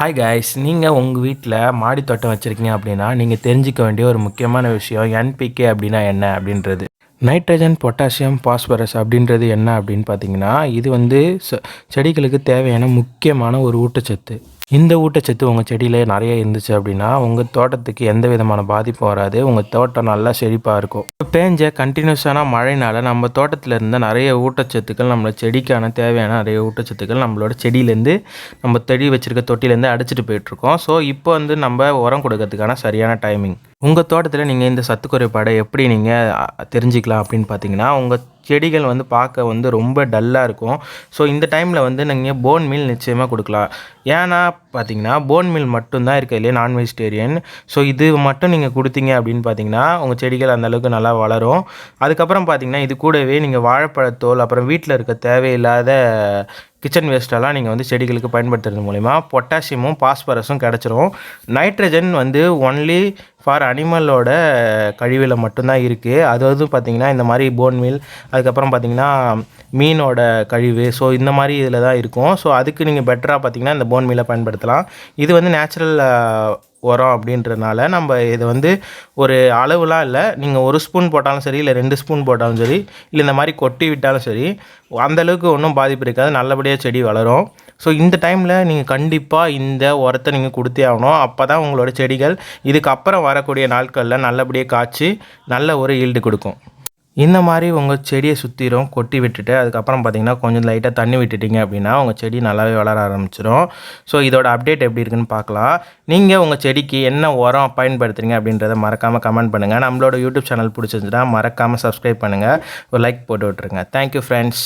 Hi guys நீங்கள் உங்கள் வீட்டில் மாடி தோட்டம் வச்சுருக்கீங்க அப்படின்னா நீங்கள் தெரிஞ்சிக்க வேண்டிய ஒரு முக்கியமான விஷயம் என்பிகே அப்படின்னா என்ன அப்படின்றது. நைட்ரஜன் பொட்டாசியம் பாஸ்பரஸ் அப்படின்றது என்ன அப்படின்னு பார்த்தீங்கன்னா இது வந்து செடிகளுக்கு தேவையான முக்கியமான ஒரு ஊட்டச்சத்து. இந்த ஊட்டச்சத்து உங்கள் செடியில் நிறைய இருந்துச்சு அப்படின்னா உங்கள் தோட்டத்துக்கு எந்த விதமான பாதிப்பும் வராது. உங்கள் தோட்டம் நல்லா செழிப்பாக இருக்கும். இப்போ பேஞ்ச கண்டினியூஸான மழைனால நம்ம தோட்டத்தில் இருந்த நிறைய ஊட்டச்சத்துக்கள் நம்மளோட செடிக்கான தேவையான நிறைய ஊட்டச்சத்துக்கள் நம்மளோட செடியிலேருந்து நம்ம செடி வச்சுருக்க தொட்டிலேருந்து அடிச்சிட்டு போயிட்டுருக்கோம். ஸோ இப்போ வந்து நம்ம உரம் கொடுக்கறதுக்கான சரியான டைமிங் உங்கள் தோட்டத்தில் நீங்கள் இந்த சத்து குறைபாடை எப்படி நீங்கள் தெரிஞ்சுக்கலாம் அப்படின்னு பார்த்தீங்கன்னா உங்கள் செடிகள் வந்து பார்க்க வந்து ரொம்ப டல்லாக இருக்கும். ஸோ இந்த டைமில் வந்து நீங்கள் போன் மீல் நிச்சயமாக கொடுக்கலாம். ஏன்னா பார்த்தீங்கன்னா போன் மீல் மட்டும்தான் இருக்குது இல்லையா? நான் வெஜிடேரியன் ஸோ இது மட்டும் நீங்கள் கொடுத்தீங்க அப்படின்னு பார்த்தீங்கன்னா உங்கள் செடிகள் அந்த அளவுக்கு நல்லா வளரும். அதுக்கப்புறம் பார்த்தீங்கன்னா இது கூடவே நீங்கள் வாழைப்பழத்தோல் அப்புறம் வீட்டில் இருக்க தேவையில்லாத கிச்சன் வேஸ்ட்டெல்லாம் நீங்கள் வந்து செடிகளுக்கு பயன்படுத்துறது மூலிமா பொட்டாசியமும் பாஸ்பரஸும் கிடச்சிரும். நைட்ரஜன் வந்து ஒன்லி ஃபார் அனிமலோட கழிவில் மட்டும்தான் இருக்குது அதாவது பார்த்திங்கன்னா இந்த மாதிரி போன் மீல் அதுக்கப்புறம் பார்த்திங்கன்னா மீனோட கழிவு. ஸோ இந்த மாதிரி இதில் தான் இருக்கும். ஸோ அதுக்கு நீங்கள் பெட்டராக பார்த்தீங்கன்னா இந்த போன் மீலை பயன்படுத்தலாம். இது வந்து நேச்சுரல் உரம் அப்படின்றனால நம்ம இது வந்து ஒரு அளவுலாம் இல்லை. நீங்கள் ஒரு ஸ்பூன் போட்டாலும் சரி இல்லை ரெண்டு ஸ்பூன் போட்டாலும் சரி இல்லை இந்த மாதிரி கொட்டி விட்டாலும் சரி அந்தளவுக்கு ஒன்றும் பாதிப்பு இருக்காது. நல்லபடியாக செடி வளரும். ஸோ இந்த டைமில் நீங்கள் கண்டிப்பாக இந்த உரத்தை நீங்கள் கொடுத்தே ஆகணும். அப்போ தான் உங்களோட செடிகள் இதுக்கப்புறம் வரக்கூடிய நாட்களில் நல்லபடியாக காய்ச்சி நல்ல ஒரு ஈல்டு கொடுக்கும். இந்த மாதிரி உங்கள் செடியை சுற்றிலும் கொட்டி விட்டுட்டு அதுக்கப்புறம் பார்த்தீங்கன்னா கொஞ்சம் லைட்டாக தண்ணி விட்டுட்டீங்க அப்படின்னா உங்கள் செடி நல்லாவே வளர ஆரம்பிச்சிடும் ஸோ இதோட அப்டேட் எப்படி இருக்குன்னு பார்க்கலாம். நீங்கள் உங்கள் செடிக்கு என்ன உரம் பயன்படுத்துறீங்க அப்படின்றத மறக்காமல் கமெண்ட் பண்ணுங்கள் நம்மளோட யூடியூப் சேனல் பிடிச்சிருந்துச்சுன்னா மறக்காமல் சப்ஸ்கிரைப் பண்ணுங்கள் ஒரு லைக் போட்டு விட்ருங்க தேங்க்யூ ஃப்ரெண்ட்ஸ்